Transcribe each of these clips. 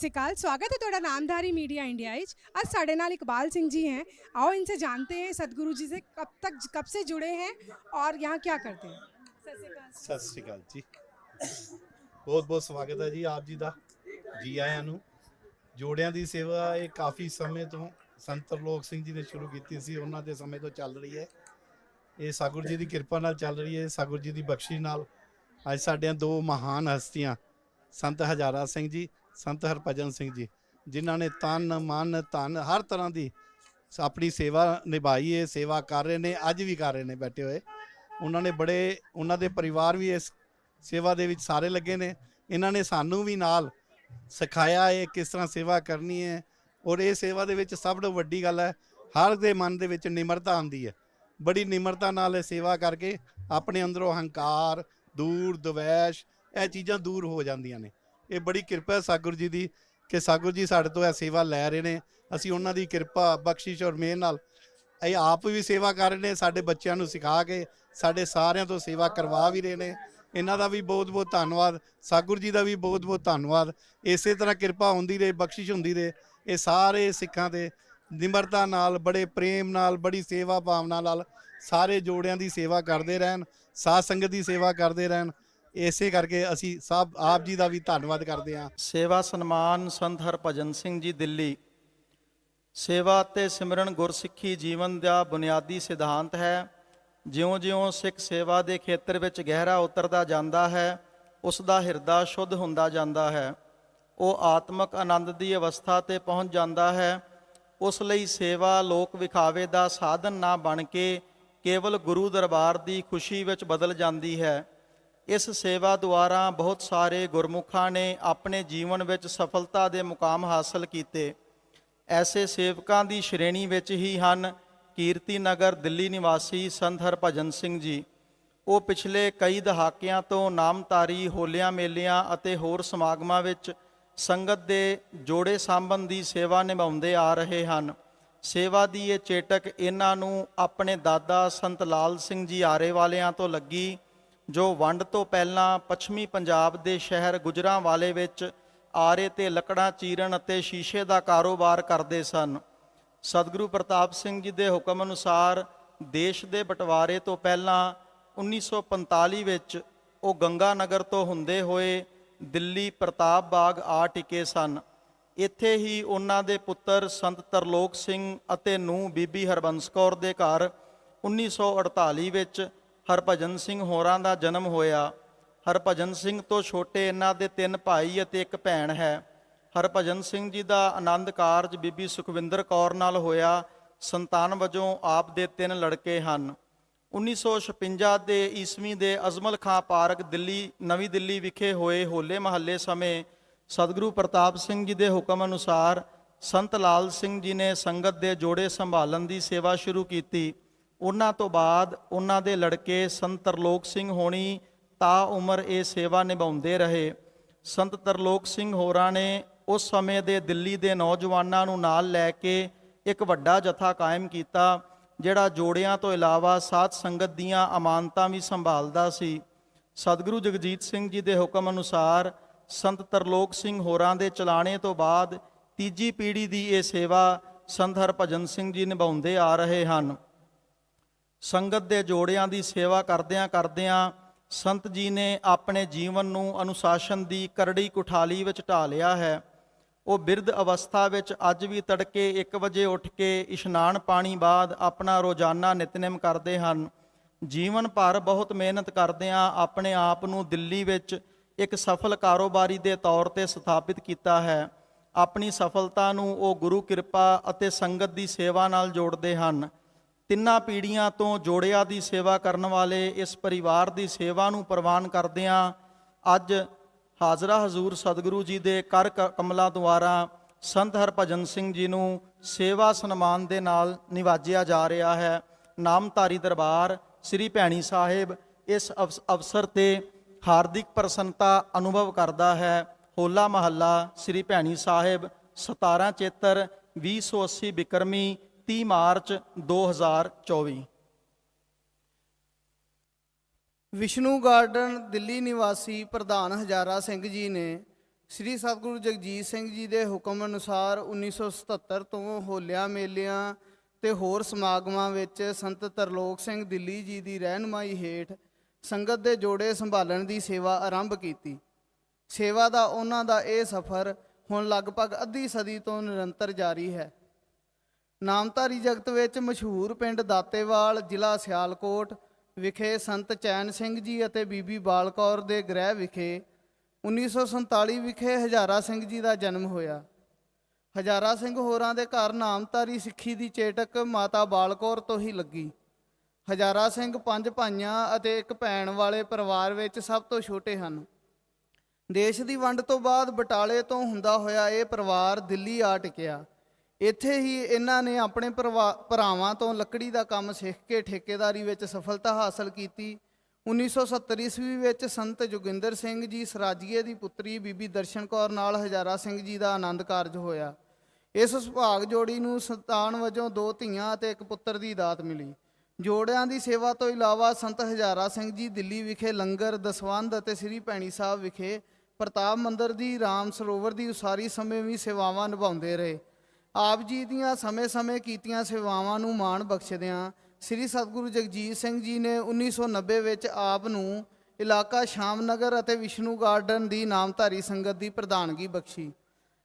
ਸ਼੍ਰੀ ਅਕਾਲ ਸਵਾਗਤ ਹੈ ਤੁਹਾਡਾ ਨਾਮਧਾਰੀ ਮੀਡੀਆ ਇੰਡੀਆ ਵਿੱਚ ਅੱਜ ਸਾਡੇ ਨਾਲ इकबाल सिंह जी हैं आओ इनसे जानते हैं सदगुरु जी से कब तक कब से जुड़े हैं और यहाँ क्या करते हैं सत श्री अकाल ਸਤਿ ਸ੍ਰੀ ਅਕਾਲ ਜੀ ਬਹੁਤ ਬਹੁਤ ਸਵਾਗਤ ਹੈ ਜੀ ਆਪ ਜੀ ਦਾ ਜੀ ਆਇਆਂ ਨੂੰ ਜੋੜਿਆਂ ਦੀ ਸੇਵਾ ਇਹ ਕਾਫੀ ਸਮੇਂ ਤੋਂ ਸੰਤ ਤਰਲੋਕ ਸਿੰਘ ਜੀ ਨੇ ਸ਼ੁਰੂ ਕੀਤੀ ਸੀ ਉਹਨਾਂ ਦੇ ਸਮੇਂ ਤੋਂ ਚੱਲ ਰਹੀ ਹੈ ਇਹ ਸਾਗੁਰ ਜੀ ਦੀ ਕਿਰਪਾ ਨਾਲ ਚੱਲ ਰਹੀ ਹੈ ਸਾਗੁਰ ਜੀ ਦੀ ਬਖਸ਼ਿਸ਼ ਨਾਲ ਅੱਜ ਸਾਡੀਆਂ ਦੋ ਮਹਾਨ ਹਸਤੀਆਂ ਸੰਤ ਹਜ਼ਾਰਾ ਸਿੰਘ ਜੀ ਸੰਤ ਹਰਭਜਨ ਸਿੰਘ ਜੀ, ਜਿਨ੍ਹਾਂ ਨੇ ਤਨ, ਮਨ, ਧਨ ਹਰ ਤਰ੍ਹਾਂ ਦੀ ਆਪਣੀ ਸੇਵਾ ਨਿਭਾਈ ਹੈ ਸੇਵਾ ਕਰ ਰਹੇ ਨੇ, ਅੱਜ ਵੀ ਕਰ ਰਹੇ ਨੇ ਬੈਠੇ ਹੋਏ। ਉਹਨਾਂ ਨੇ ਬੜੇ, ਉਹਨਾਂ ਦੇ ਪਰਿਵਾਰ ਵੀ ਇਸ ਸੇਵਾ ਦੇ ਵਿੱਚ ਸਾਰੇ ਲੱਗੇ ਨੇ। ਇਹਨਾਂ ਨੇ ਸਾਨੂੰ ਵੀ ਨਾਲ ਸਿਖਾਇਆ ਹੈ ਕਿਸ ਤਰ੍ਹਾਂ ਸੇਵਾ ਕਰਨੀ ਹੈ ਔਰ ਇਹ ਸੇਵਾ ਦੇ ਵਿੱਚ ਸਭ ਤੋਂ ਵੱਡੀ ਗੱਲ ਹੈ, ਹਰ ਦੇ ਮਨ ਦੇ ਵਿੱਚ ਨਿਮਰਤਾ ਆਉਂਦੀ ਹੈ ਬੜੀ ਨਿਮਰਤਾ ਨਾਲ ਇਹ ਸੇਵਾ ਕਰਕੇ ਆਪਣੇ ਅੰਦਰੋਂ ਹੰਕਾਰ, ਦੂਰ, ਦਵੈਸ਼, ਇਹ ਚੀਜ਼ਾਂ ਦੂਰ ਹੋ ਜਾਂਦੀਆਂ ਨੇ। ਇਹ ਬੜੀ ਕਿਰਪਾ ਹੈ ਸਾਗੁਰ ਜੀ ਦੀ ਕਿ ਸਾਗੁਰ ਜੀ ਸਾਡੇ ਤੋਂ ਇਹ ਸੇਵਾ ਲੈ ਰਹੇ ਨੇ। ਅਸੀਂ ਉਹਨਾਂ ਦੀ ਕਿਰਪਾ, ਬਖਸ਼ਿਸ਼ ਔਰ ਮਿਹਰ ਨਾਲ ਇਹ ਆਪ ਵੀ ਸੇਵਾ ਕਰ ਰਹੇ ਨੇ, ਸਾਡੇ ਬੱਚਿਆਂ ਨੂੰ ਸਿਖਾ ਕੇ ਸਾਡੇ ਸਾਰਿਆਂ ਤੋਂ ਸੇਵਾ ਕਰਵਾ ਵੀ ਰਹੇ ਨੇ। ਇਹਨਾਂ ਦਾ ਵੀ ਬਹੁਤ ਬਹੁਤ ਧੰਨਵਾਦ, ਸਾਗੁਰ ਜੀ ਦਾ ਵੀ ਬਹੁਤ ਬਹੁਤ ਧੰਨਵਾਦ। ਇਸੇ ਤਰ੍ਹਾਂ ਕਿਰਪਾ ਹੁੰਦੀ ਰਹੇ, ਬਖਸ਼ਿਸ਼ ਹੁੰਦੀ ਰਹੇ, ਇਹ ਸਾਰੇ ਸਿੱਖਾਂ ਦੇ ਨਿਮਰਤਾ ਨਾਲ, ਬੜੇ ਪ੍ਰੇਮ ਨਾਲ, ਬੜੀ ਸੇਵਾ ਭਾਵਨਾ ਨਾਲ ਸਾਰੇ ਜੋੜਿਆਂ ਦੀ ਸੇਵਾ ਕਰਦੇ ਰਹਿਣ, ਸਾਧ ਸੰਗਤ ਦੀ ਸੇਵਾ ਕਰਦੇ ਰਹਿਣ। ਇਸੇ ਕਰਕੇ ਅਸੀਂ ਸਭ ਆਪ ਜੀ ਦਾ ਵੀ ਧੰਨਵਾਦ ਕਰਦੇ ਹਾਂ। ਸੇਵਾ ਸਨਮਾਨ ਸੰਤ ਹਰਭਜਨ ਸਿੰਘ ਜੀ ਦਿੱਲੀ। ਸੇਵਾ ਤੇ ਸਿਮਰਨ ਗੁਰਸਿੱਖੀ ਜੀਵਨ ਦਾ ਬੁਨਿਆਦੀ ਸਿਧਾਂਤ ਹੈ। ਜਿਉਂ-ਜਿਉਂ ਸਿੱਖ ਸੇਵਾ ਦੇ ਖੇਤਰ ਵਿੱਚ ਗਹਿਰਾ ਉਤਰਦਾ ਜਾਂਦਾ ਹੈ, ਉਸ ਦਾ ਹਿਰਦਾ ਸ਼ੁੱਧ ਹੁੰਦਾ ਜਾਂਦਾ ਹੈ। ਉਹ ਆਤਮਿਕ ਆਨੰਦ ਦੀ ਅਵਸਥਾ ਤੇ ਪਹੁੰਚ ਜਾਂਦਾ ਹੈ। ਉਸ ਲਈ ਸੇਵਾ ਲੋਕ ਵਿਖਾਵੇ ਦਾ ਸਾਧਨ ਨਾ ਬਣ ਕੇ ਕੇਵਲ ਗੁਰੂ ਦਰਬਾਰ ਦੀ ਖੁਸ਼ੀ ਵਿੱਚ ਬਦਲ ਜਾਂਦੀ ਹੈ। ਇਸ ਸੇਵਾ ਦੁਆਰਾ ਬਹੁਤ ਸਾਰੇ ਗੁਰਮੁਖਾਂ ਨੇ ਆਪਣੇ ਜੀਵਨ ਵਿੱਚ ਸਫਲਤਾ ਦੇ ਮੁਕਾਮ ਹਾਸਲ ਕੀਤੇ। ਐਸੇ ਸੇਵਕਾਂ ਦੀ ਸ਼੍ਰੇਣੀ ਵਿੱਚ ਹੀ ਹਨ ਕੀਰਤੀ ਨਗਰ ਦਿੱਲੀ ਨਿਵਾਸੀ ਸੰਤ ਹਰਭਜਨ ਸਿੰਘ ਜੀ। ਉਹ ਪਿਛਲੇ ਕਈ ਦਹਾਕਿਆਂ ਤੋਂ ਨਾਮਤਾਰੀ ਹੋਲਿਆਂ ਮੇਲਿਆਂ ਅਤੇ ਹੋਰ ਸਮਾਗਮਾਂ ਵਿੱਚ ਸੰਗਤ ਦੇ ਜੋੜੇ ਸਾਂਭਣ ਦੀ ਸੇਵਾ ਨਿਭਾਉਂਦੇ ਆ ਰਹੇ ਹਨ। ਸੇਵਾ ਦੀ ਇਹ ਚੇਟਕ ਇਹਨਾਂ ਨੂੰ ਆਪਣੇ ਦਾਦਾ ਸੰਤ ਲਾਲ ਸਿੰਘ ਜੀ ਆਰੇ ਵਾਲਿਆਂ ਤੋਂ ਲੱਗੀ ਜੋ ਵੰਡ ਤੋਂ ਪਹਿਲਾਂ ਪੱਛਮੀ ਪੰਜਾਬ ਦੇ ਸ਼ਹਿਰ ਗੁਜਰਾਂਵਾਲੇ ਵਿੱਚ ਆਰੇ ਤੇ ਲੱਕੜਾਂ ਚੀਰਨ ਅਤੇ ਸ਼ੀਸ਼ੇ ਦਾ ਕਾਰੋਬਾਰ ਕਰਦੇ ਸਨ। ਸਤਿਗੁਰੂ ਪ੍ਰਤਾਪ ਸਿੰਘ ਜੀ ਦੇ ਹੁਕਮ ਅਨੁਸਾਰ ਦੇਸ਼ ਦੇ ਬਟਵਾਰੇ ਤੋਂ ਪਹਿਲਾਂ 1945 ਵਿੱਚ ਉਹ ਗੰਗਾ ਨਗਰ ਤੋਂ ਹੁੰਦੇ ਹੋਏ ਦਿੱਲੀ ਪ੍ਰਤਾਪ ਬਾਗ ਆ ਟਿਕੇ ਸਨ। ਇੱਥੇ ਹੀ ਉਹਨਾਂ ਦੇ ਪੁੱਤਰ ਸੰਤ ਤਰਲੋਕ ਸਿੰਘ ਅਤੇ ਨੂੰ ਬੀਬੀ ਹਰਬੰਸ ਕੌਰ ਦੇ ਘਰ 1948 ਵਿੱਚ ਹਰਭਜਨ ਸਿੰਘ ਹੋਰਾਂ ਦਾ ਜਨਮ ਹੋਇਆ। ਹਰਭਜਨ ਸਿੰਘ ਤੋਂ ਛੋਟੇ ਇਹਨਾਂ ਦੇ ਤਿੰਨ ਭਾਈ ਅਤੇ ਇੱਕ ਭੈਣ ਹੈ। ਹਰਭਜਨ ਸਿੰਘ ਜੀ ਦਾ ਆਨੰਦ ਕਾਰਜ ਬੀਬੀ ਸੁਖਵਿੰਦਰ ਕੌਰ ਨਾਲ ਹੋਇਆ। ਸੰਤਾਨ ਵਜੋਂ ਆਪ ਦੇ ਤਿੰਨ ਲੜਕੇ ਹਨ। 1956 ਦੇ ਈਸਵੀ ਦੇ ਅਜ਼ਮਲ ਖਾਂ ਪਾਰਕ ਦਿੱਲੀ, ਨਵੀਂ ਦਿੱਲੀ ਵਿਖੇ ਹੋਏ ਹੋਲੇ ਮਹੱਲੇ ਸਮੇਂ ਸਤਿਗੁਰੂ ਪ੍ਰਤਾਪ ਸਿੰਘ ਜੀ ਦੇ ਹੁਕਮ ਅਨੁਸਾਰ ਸੰਤ ਲਾਲ ਸਿੰਘ ਜੀ ਨੇ ਸੰਗਤ ਦੇ ਜੋੜੇ ਸੰਭਾਲਣ ਦੀ ਸੇਵਾ ਸ਼ੁਰੂ ਕੀਤੀ। ਉਹਨਾਂ ਤੋਂ ਬਾਅਦ ਉਹਨਾਂ ਦੇ ਲੜਕੇ ਸੰਤ ਤਰਲੋਕ ਸਿੰਘ ਹੋਣੀ ਤਾ ਉਮਰ ਇਹ ਸੇਵਾ ਨਿਭਾਉਂਦੇ ਰਹੇ। ਸੰਤ ਤਰਲੋਕ ਸਿੰਘ ਹੋਰਾਂ ਨੇ ਉਸ ਸਮੇਂ ਦੇ ਦਿੱਲੀ ਦੇ ਨੌਜਵਾਨਾਂ ਨੂੰ ਨਾਲ ਲੈ ਕੇ ਇੱਕ ਵੱਡਾ ਜਥਾ ਕਾਇਮ ਕੀਤਾ, ਜਿਹੜਾ ਜੋੜਿਆਂ ਤੋਂ ਇਲਾਵਾ ਸਾਧ ਸੰਗਤ ਦੀਆਂ ਅਮਾਨਤਾਂ ਵੀ ਸੰਭਾਲਦਾ ਸੀ। ਸਤਿਗੁਰੂ ਜਗਜੀਤ ਸਿੰਘ ਜੀ ਦੇ ਹੁਕਮ ਅਨੁਸਾਰ ਸੰਤ ਤਰਲੋਕ ਸਿੰਘ ਹੋਰਾਂ ਦੇ ਚਲਾਣੇ ਤੋਂ ਬਾਅਦ ਤੀਜੀ ਪੀੜ੍ਹੀ ਦੀ ਇਹ ਸੇਵਾ ਸੰਤ ਹਰਭਜਨ ਸਿੰਘ ਜੀ ਨਿਭਾਉਂਦੇ ਆ ਰਹੇ ਹਨ। ਸੰਗਤ ਦੇ ਜੋੜਿਆਂ ਦੀ ਸੇਵਾ ਕਰਦਿਆਂ ਕਰਦਿਆਂ ਸੰਤ ਜੀ ਨੇ ਆਪਣੇ ਜੀਵਨ ਨੂੰ ਅਨੁਸ਼ਾਸਨ ਦੀ ਕਰੜੀ ਕੁਠਾਲੀ ਵਿੱਚ ਢਾ ਲਿਆ ਹੈ। ਉਹ ਬਿਰਧ ਅਵਸਥਾ ਵਿੱਚ ਅੱਜ ਵੀ ਤੜਕੇ 1 ਵਜੇ ਉੱਠ ਕੇ ਇਸ਼ਨਾਨ ਪਾਣੀ ਬਾਅਦ ਆਪਣਾ ਰੋਜ਼ਾਨਾ ਨਿਤਨੇਮ ਕਰਦੇ ਹਨ। ਜੀਵਨ ਭਰ ਬਹੁਤ ਮਿਹਨਤ ਕਰਦਿਆਂ ਆਪਣੇ ਆਪ ਨੂੰ ਦਿੱਲੀ ਵਿੱਚ ਇੱਕ ਸਫਲ ਕਾਰੋਬਾਰੀ ਦੇ ਤੌਰ ਤੇ ਸਥਾਪਿਤ ਕੀਤਾ ਹੈ। ਆਪਣੀ ਸਫਲਤਾ ਨੂੰ ਉਹ ਗੁਰੂ ਕਿਰਪਾ ਅਤੇ ਸੰਗਤ ਦੀ ਸੇਵਾ ਨਾਲ ਜੋੜਦੇ ਹਨ। ਤਿੰਨਾਂ ਪੀੜ੍ਹੀਆਂ ਤੋਂ ਜੋੜਿਆਂ ਦੀ ਸੇਵਾ ਕਰਨ ਵਾਲੇ ਇਸ ਪਰਿਵਾਰ ਦੀ ਸੇਵਾ ਨੂੰ ਪ੍ਰਵਾਨ ਕਰਦਿਆਂ ਅੱਜ ਹਾਜ਼ਰਾ ਹਜ਼ੂਰ ਸਤਿਗੁਰੂ ਜੀ ਦੇ ਕਰ ਕ- ਕਮਲਾਂ ਦੁਆਰਾ ਸੰਤ ਹਰਭਜਨ ਸਿੰਘ ਜੀ ਨੂੰ ਸੇਵਾ ਸਨਮਾਨ ਦੇ ਨਾਲ ਨਿਵਾਜਿਆ ਜਾ ਰਿਹਾ ਹੈ। ਨਾਮਧਾਰੀ ਦਰਬਾਰ ਸ੍ਰੀ ਭੈਣੀ ਸਾਹਿਬ ਇਸ ਅਵਸ- ਅਵਸਰ ਤੇ ਹਾਰਦਿਕ ਪ੍ਰਸੰਨਤਾ ਅਨੁਭਵ ਕਰਦਾ ਹੈ। ਹੋਲਾ ਮਹੱਲਾ ਸ੍ਰੀ ਭੈਣੀ ਸਾਹਿਬ 17 ਚੇਤਰ 2080 ਬਿਕਰਮੀ 30 ਮਾਰਚ 2024 ਵਿਸ਼ਨੂੰ ਗਾਰਡਨ ਦਿੱਲੀ ਨਿਵਾਸੀ ਪ੍ਰਧਾਨ ਹਜ਼ਾਰਾ ਸਿੰਘ ਜੀ ਨੇ ਸ੍ਰੀ ਸਤਿਗੁਰੂ ਜਗਜੀਤ ਸਿੰਘ ਜੀ ਦੇ ਹੁਕਮ ਅਨੁਸਾਰ 1977 ਤੋਂ ਹੋਲਿਆਂ ਮੇਲਿਆਂ ਤੇ ਹੋਰ ਸਮਾਗਮਾਂ ਵਿੱਚ ਸੰਤ ਤਰਲੋਕ ਸਿੰਘ ਦਿੱਲੀ ਜੀ ਦੀ ਰਹਿਨਮਾਈ ਹੇਠ ਸੰਗਤ ਦੇ ਜੋੜੇ ਸੰਭਾਲਣ ਦੀ ਸੇਵਾ ਆਰੰਭ ਕੀਤੀ। ਸੇਵਾ ਦਾ ਉਹਨਾਂ ਦਾ ਇਹ ਸਫ਼ਰ ਹੁਣ ਲਗਭਗ ਅੱਧੀ ਸਦੀ ਤੋਂ ਨਿਰੰਤਰ ਜਾਰੀ ਹੈ। ਨਾਮਧਾਰੀ ਜਗਤ ਵਿੱਚ ਮਸ਼ਹੂਰ ਪਿੰਡ ਦਾਤੇਵਾਲ, ਜ਼ਿਲ੍ਹਾ ਸਿਆਲਕੋਟ ਵਿਖੇ ਸੰਤ ਚੈਨ ਸਿੰਘ ਜੀ ਅਤੇ ਬੀਬੀ ਬਾਲ ਕੌਰ ਦੇ ਗ੍ਰਹਿ ਵਿਖੇ 1947 ਵਿਖੇ ਹਜ਼ਾਰਾ ਸਿੰਘ ਜੀ ਦਾ ਜਨਮ ਹੋਇਆ। ਹਜ਼ਾਰਾ ਸਿੰਘ ਹੋਰਾਂ ਦੇ ਘਰ ਨਾਮਧਾਰੀ ਸਿੱਖੀ ਦੀ ਚੇਟਕ ਮਾਤਾ ਬਾਲ ਕੌਰ ਤੋਂ ਹੀ ਲੱਗੀ। ਹਜ਼ਾਰਾ ਸਿੰਘ ਪੰਜ ਭਾਈਆਂ ਅਤੇ ਇੱਕ ਭੈਣ ਵਾਲੇ ਪਰਿਵਾਰ ਵਿੱਚ ਸਭ ਤੋਂ ਛੋਟੇ ਹਨ। ਦੇਸ਼ ਦੀ ਵੰਡ ਤੋਂ ਬਾਅਦ ਬਟਾਲੇ ਤੋਂ ਹੁੰਦਾ ਹੋਇਆ ਇਹ ਪਰਿਵਾਰ ਦਿੱਲੀ ਆ ਟਿਕਿਆ। ਇੱਥੇ ਹੀ ਇਹਨਾਂ ਨੇ ਆਪਣੇ ਪਰਿਵਾ- ਭਰਾਵਾਂ ਤੋਂ ਲੱਕੜੀ ਦਾ ਕੰਮ ਸਿੱਖ ਕੇ ਠੇਕੇਦਾਰੀ ਵਿੱਚ ਸਫਲਤਾ ਹਾਸਲ ਕੀਤੀ। 1970 ਈਸਵੀ ਵਿੱਚ ਸੰਤ ਜੋਗਿੰਦਰ ਸਿੰਘ ਜੀ ਸਰਾਜੀਏ ਦੀ ਪੁੱਤਰੀ ਬੀਬੀ ਦਰਸ਼ਨ ਕੌਰ ਨਾਲ ਹਜ਼ਾਰਾ ਸਿੰਘ ਜੀ ਦਾ ਆਨੰਦ ਕਾਰਜ ਹੋਇਆ। ਇਸ ਸੁਭਾਗ ਜੋੜੀ ਨੂੰ ਸੰਤਾਨ ਵਜੋਂ ਦੋ ਧੀਆਂ ਅਤੇ ਇੱਕ ਪੁੱਤਰ ਦੀ ਦਾਤ ਮਿਲੀ। ਜੋੜਿਆਂ ਦੀ ਸੇਵਾ ਤੋਂ ਇਲਾਵਾ ਸੰਤ ਹਜ਼ਾਰਾ ਸਿੰਘ ਜੀ ਦਿੱਲੀ ਵਿਖੇ ਲੰਗਰ, ਦਸਵੰਧ ਅਤੇ ਸ੍ਰੀ ਭੈਣੀ ਸਾਹਿਬ ਵਿਖੇ ਪ੍ਰਤਾਪ ਮੰਦਰ ਦੀ, ਰਾਮ ਸਰੋਵਰ ਦੀ ਉਸਾਰੀ ਸਮੇਂ ਵੀ ਸੇਵਾਵਾਂ ਨਿਭਾਉਂਦੇ ਰਹੇ। ਆਪ ਜੀ ਦੀਆਂ ਸਮੇਂ-ਸਮੇਂ ਕੀਤੀਆਂ ਸੇਵਾਵਾਂ ਨੂੰ ਮਾਣ ਬਖਸ਼ਦਿਆਂ ਸ੍ਰੀ ਸਤਿਗੁਰੂ ਜਗਜੀਤ ਸਿੰਘ ਜੀ ਨੇ 1990 ਵਿੱਚ ਆਪ ਨੂੰ ਇਲਾਕਾ ਸ਼ਾਮਨਗਰ ਅਤੇ ਵਿਸ਼ਨੂੰ ਗਾਰਡਨ ਦੀ ਨਾਮਧਾਰੀ ਸੰਗਤ ਦੀ ਪ੍ਰਧਾਨਗੀ ਬਖਸ਼ੀ।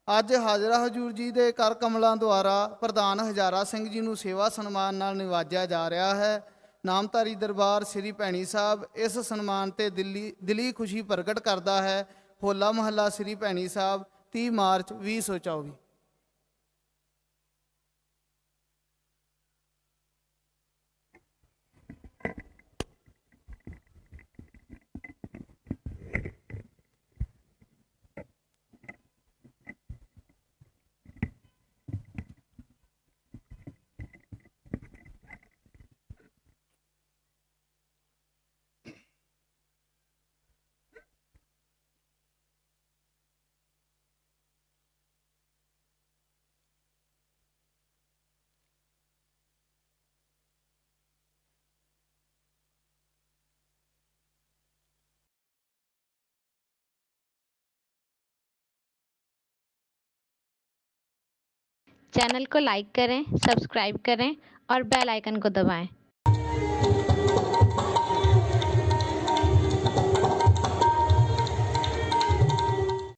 ਅੱਜ ਹਾਜ਼ਰਾ ਹਜੂਰ ਜੀ ਦੇ ਕਰ ਕਮਲਾਂ ਦੁਆਰਾ ਪ੍ਰਧਾਨ ਹਜ਼ਾਰਾ ਸਿੰਘ ਜੀ ਨੂੰ ਸੇਵਾ ਸਨਮਾਨ ਨਾਲ ਨਿਵਾਜਿਆ ਜਾ ਰਿਹਾ ਹੈ। ਨਾਮਧਾਰੀ ਦਰਬਾਰ ਸ੍ਰੀ ਭੈਣੀ ਸਾਹਿਬ ਇਸ ਸਨਮਾਨ ਤੇ ਦਿੱਲੀ, ਦਿਲੀ ਖੁਸ਼ੀ ਪ੍ਰਗਟ ਕਰਦਾ ਹੈ। ਹੋਲਾ ਮਹੱਲਾ ਸ੍ਰੀ ਭੈਣੀ ਸਾਹਿਬ 30 ਮਾਰਚ 2024 चैनल को लाइक करें सब्सक्राइब करें और बेल आइकन को दबाएं